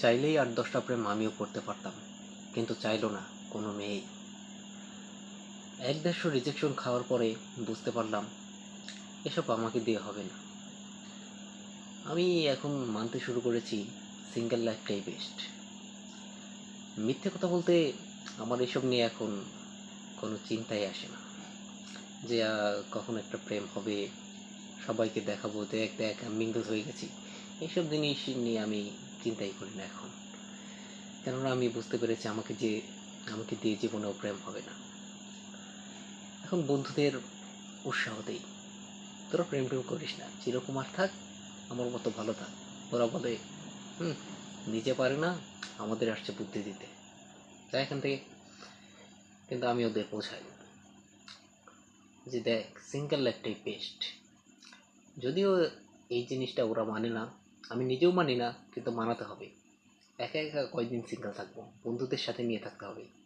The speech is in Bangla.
চাইলেই আট দশটা প্রেম আমিও করতে পারতাম, কিন্তু চাইলো না কোনো মেয়েই। এক দেড়শো রিজেকশন খাওয়ার পরে বুঝতে পারলাম, এসব আমাকে দিয়ে হবে না। আমি এখন মানতে শুরু করেছি সিঙ্গেল লাইফটাই বেস্ট মিথ্যে কথা বলতে আমার এসব নিয়ে এখন কোনো চিন্তাই আসে না। যে কখন একটা প্রেম হবে, সবাইকে দেখাবো, দেখ দেখ মিঙ্গল হয়ে গেছি। এইসব জিনিস নিয়ে আমি চিন্তাই করি না এখন। কেননা আমি বুঝতে পেরেছি আমাকে যে, আমাকে দিয়ে জীবনেও প্রেম হবে না। এখন বন্ধুদের উৎসাহ দেই। তোরা প্রেম প্রেম করিস না। চিরকুমার থাক, আমার মতো ভালো থাক। ওরা বলে, হুম, নিজে পারে না, আমাদের আসছে বুদ্ধি দিতে। তাই এখান থেকে কিন্তু আমি ওদের বোঝাই। যে দেখ সিঙ্গেল লাইফটাই বেস্ট যদিও এই জিনিসটা ওরা মানে না আমি নিজেও মানি না, কিন্তু মানাতে হবে। একা একা কয়দিন সিঙ্গেল থাকব? বন্ধুদের সাথে নিয়ে থাকতে হবে।